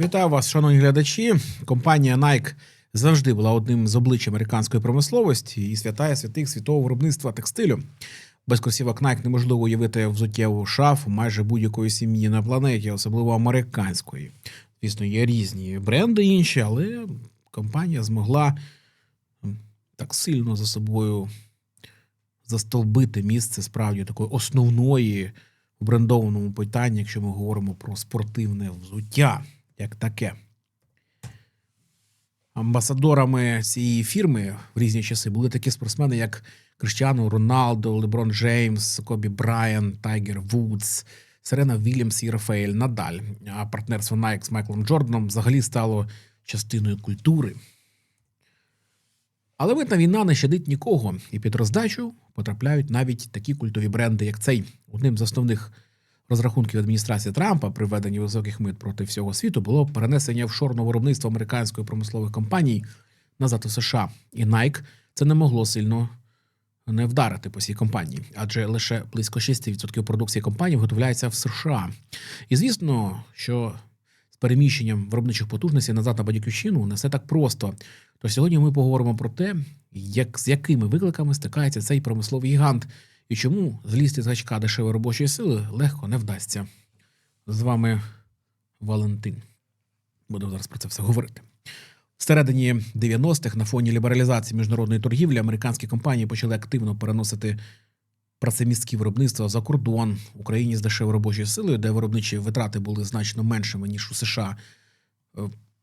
Вітаю вас, шановні глядачі. Компанія Nike завжди була одним з облич американської промисловості і святая святих світового виробництва текстилю. Без кросівок Nike неможливо уявити взуттєву шафу майже будь-якої сім'ї на планеті, особливо американської. Звісно, є різні бренди інші, але компанія змогла так сильно за собою застовбити місце справді такої основної в брендованому питанні, якщо ми говоримо про спортивне взуття, як таке. Амбасадорами цієї фірми в різні часи були такі спортсмени, як Криштіану Роналдо, Леброн Джеймс, Кобі Брайан, Тайгер Вудс, Серена Вільямс і Рафаель Надаль. А партнерство Nike з Майклом Джорданом взагалі стало частиною культури. Але митна війна не щадить нікого, і під роздачу потрапляють навіть такі культові бренди, як цей. Одним з основних розрахунків адміністрації Трампа при введенні високих мит проти всього світу було перенесення офшорного виробництва американської промислових компаній назад у США. І Nike це не могло сильно не вдарити по цій компанії, адже лише близько 6% продукції компанії виготовляється в США. І звісно, що з переміщенням виробничих потужностей назад на батьківщину не все так просто. То сьогодні ми поговоримо про те, як з якими викликами стикається цей промисловий гігант, і чому злізти з гачка дешевої робочої сили легко не вдасться. З вами Валентин. Будемо зараз про це все говорити. Всередині 90-х на фоні лібералізації міжнародної торгівлі американські компанії почали активно переносити працемістські виробництва за кордон в Україні з дешевою робочою силою, де виробничі витрати були значно меншими ніж у США. Е,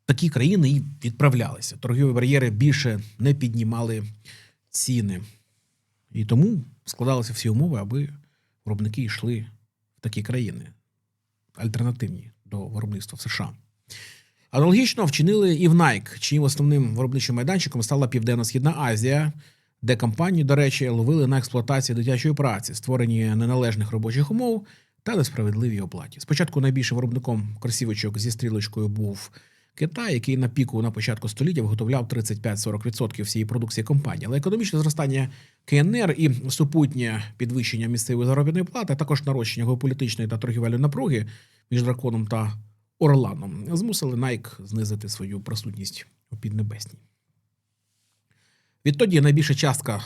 Такі країни і відправлялися. Торгові бар'єри більше не піднімали ціни. І тому складалися всі умови, аби виробники йшли в такі країни, альтернативні до виробництва в США. Аналогічно вчинили і в Nike, чиїм основним виробничим майданчиком стала Південно-Східна Азія, де компанії, до речі, ловили на експлуатації дитячої праці, створені неналежних робочих умов та несправедливій оплаті. Спочатку найбільшим виробником кросівочок зі стрілочкою був Китай, який на піку на початку століття виготовляв 35-40% всієї продукції компанії. Але економічне зростання КНР і супутнє підвищення місцевої заробітної плати, а також нарощення геополітичної та торгівельної напруги між драконом та Орланом змусили Nike знизити свою присутність у Піднебесній. Відтоді найбільша частка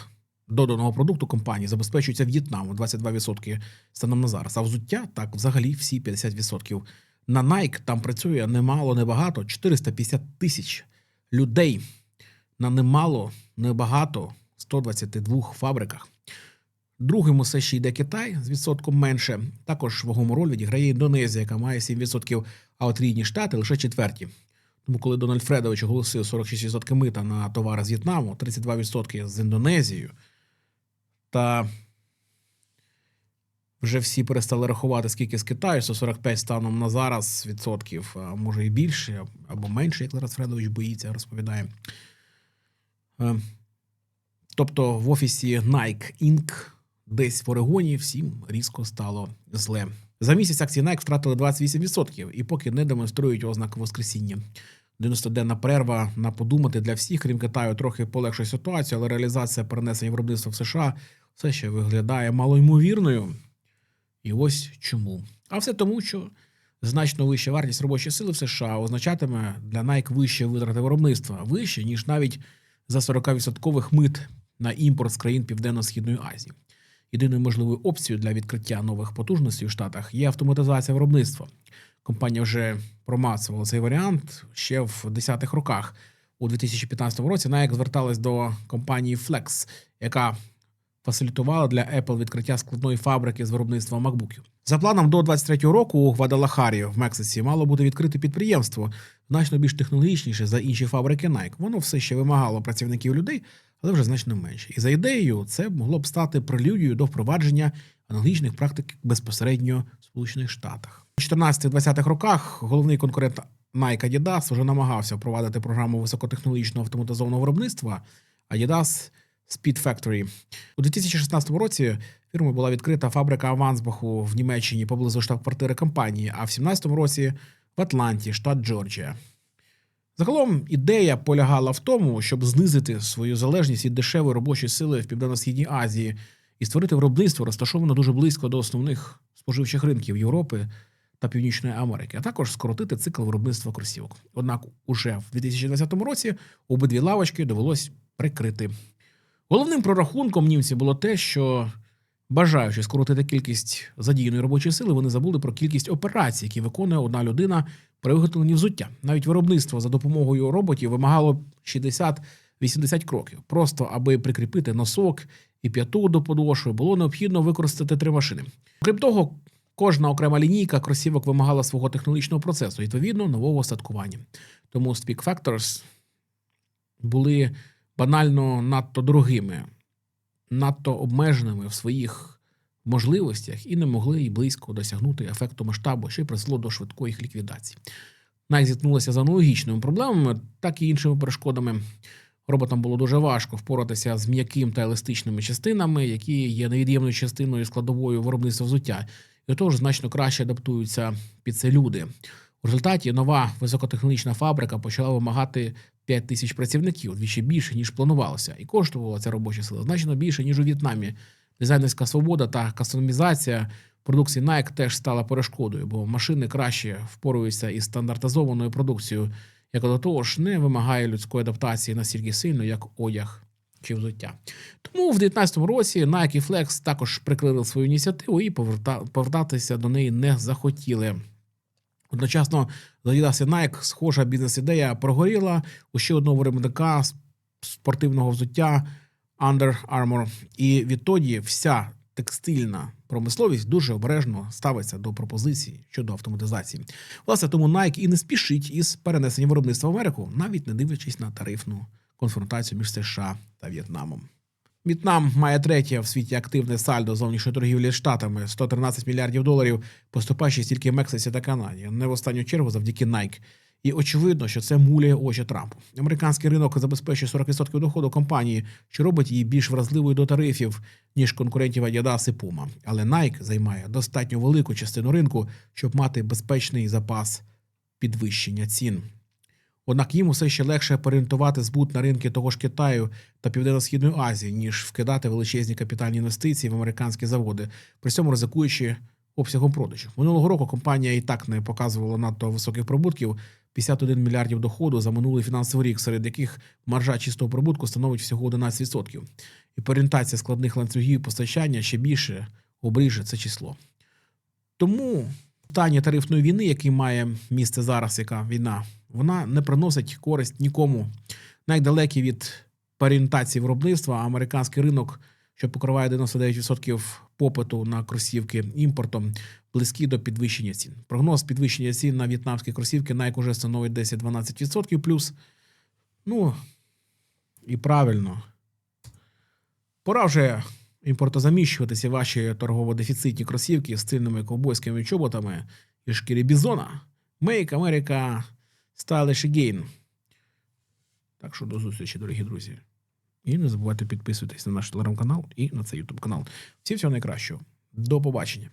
доданого продукту компанії забезпечується В'єтнамом 22% станом на зараз, а взуття так взагалі всі 50%. На Nike там працює немало, небагато 450 тисяч людей на немало, небагато 122 фабриках. Другим усе ще йде Китай з відсотком менше. Також вагому роль відіграє Індонезія, яка має 7%, а от рідні штати лише четверті. Тому, коли Дональд Фредович оголосив 46% мита на товари з В'єтнаму, 32% з Індонезією, та вже всі перестали рахувати, скільки з Китаю, 145 станом на зараз відсотків, а може і більше, або менше, як зараз Фредович боїться, розповідає. Е, Тобто в офісі Nike Inc. десь в Орегоні всім різко стало зле. За місяць акції Nike втратили 28% і поки не демонструють ознак воскресіння. 90-денна перерва на подумати для всіх, крім Китаю, трохи полегшує ситуацію, але реалізація перенесення виробництва в США все ще виглядає малоймовірною. І ось чому. А все тому, що значно вища вартість робочої сили в США означатиме для Nike вищі витрати виробництва, вище, ніж навіть за 40% мит на імпорт з країн Південно-Східної Азії. Єдиною можливою опцією для відкриття нових потужностей у Штатах є автоматизація виробництва. Компанія вже промацувала цей варіант ще в 10-х роках. У 2015 році Nike зверталась до компанії Flex, яка фасилітувала для Apple відкриття складної фабрики з виробництва макбуків. За планом до 23-го року у Гвадалахарі в Мексиці мало бути відкрите підприємство, значно більш технологічніше за інші фабрики Nike. Воно все ще вимагало працівників людей, але вже значно менше. І за ідеєю, це могло б стати прелюдією до впровадження аналогічних практик безпосередньо в Сполучених Штатах. У 14-20-х роках головний конкурент Nike Adidas вже намагався впровадити програму високотехнологічного автоматизованого виробництва Adidas Speed Factory. У 2016 році фірмою була відкрита фабрика Авансбаху в Німеччині поблизу штаб-квартири компанії, а в 2017 році в Атланті, штат Джорджія. Загалом ідея полягала в тому, щоб знизити свою залежність від дешевої робочої сили в Південно-Східній Азії і створити виробництво, розташоване дуже близько до основних споживчих ринків Європи та Північної Америки, а також скоротити цикл виробництва кросівок. Однак, уже в 2020 році обидві лавочки довелось прикрити. Головним прорахунком німців було те, що бажаючи скоротити кількість задіяної робочої сили, вони забули про кількість операцій, які виконує одна людина при виготовленні взуття. Навіть виробництво за допомогою роботів вимагало 60-80 кроків. Просто аби прикріпити носок і п'яту до подошви, було необхідно використати три машини. Крім того, кожна окрема лінійка кросівок вимагала свого технологічного процесу, відповідно, нового остаткування. Тому Speak Factors були банально надто дорогими, надто обмеженими в своїх можливостях і не могли і близько досягнути ефекту масштабу, що й призвело до швидкої їх ліквідації. Найк зіткнулася з аналогічними проблемами, так і іншими перешкодами. Роботам було дуже важко впоратися з м'яким та еластичними частинами, які є невід'ємною частиною складовою виробництва взуття, і отож значно краще адаптуються під це люди. У результаті нова високотехнологічна фабрика почала вимагати 5 тисяч працівників, двічі більше ніж планувалося, і коштувала ця робоча сила значно більше ніж у В'єтнамі. Дизайнерська свобода та кастомізація продукції Nike теж стала перешкодою, бо машини краще впоруються із стандартизованою продукцією, яка до того ж не вимагає людської адаптації настільки сильно, як одяг чи взуття. Тому в 2019 році Nike і Flex також прикрили свою ініціативу і поверта- повертатися до неї не захотіли. Одночасно за Adidas Nike схожа бізнес-ідея прогоріла у ще одного виробника спортивного взуття Under Armour. І відтоді вся текстильна промисловість дуже обережно ставиться до пропозицій щодо автоматизації. Власне, тому Nike і не спішить із перенесенням виробництва в Америку, навіть не дивлячись на тарифну конфронтацію між США та В'єтнамом. В'єтнам має третє в світі активне сальдо зовнішньої торгівлі з штатами 113 мільярдів доларів, поступаючи тільки Мексиці та Канаді, не в останню чергу завдяки Nike. І очевидно, що це муляє очі Трампу. Американський ринок забезпечує 40% доходу компанії, що робить її більш вразливою до тарифів, ніж конкурентів Adidas і Puma. Але Nike займає достатньо велику частину ринку, щоб мати безпечний запас підвищення цін. Однак їм усе ще легше переорієнтувати збут на ринки того ж Китаю та Південно-Східної Азії, ніж вкидати величезні капітальні інвестиції в американські заводи, при цьому ризикуючи обсягом продажів. Минулого року компанія і так не показувала надто високих прибутків 51 мільярдів доходу за минулий фінансовий рік, серед яких маржа чистого прибутку становить всього 11%. І переорієнтація складних ланцюгів постачання ще більше обріже це число. Тому питання тарифної війни, який має місце зараз, яка війна, вона не приносить користь нікому. Найдалекі від переорієнтації виробництва, американський ринок, що покриває 99% попиту на кросівки імпортом, близькі до підвищення цін. Прогноз підвищення цін на в'єтнамські кросівки Nike уже становить 10-12% плюс. Ну і правильно. Пора вже імпортозаміщуватися ваші торгово-дефіцитні кросівки з цільними ковбойськими чоботами і шкірі бізона. Make America Stylish Again. Так що до зустрічі, дорогі друзі. І не забувайте підписуватись на наш телеграм-канал і на цей ютуб канал. Всім всього найкращого. До побачення.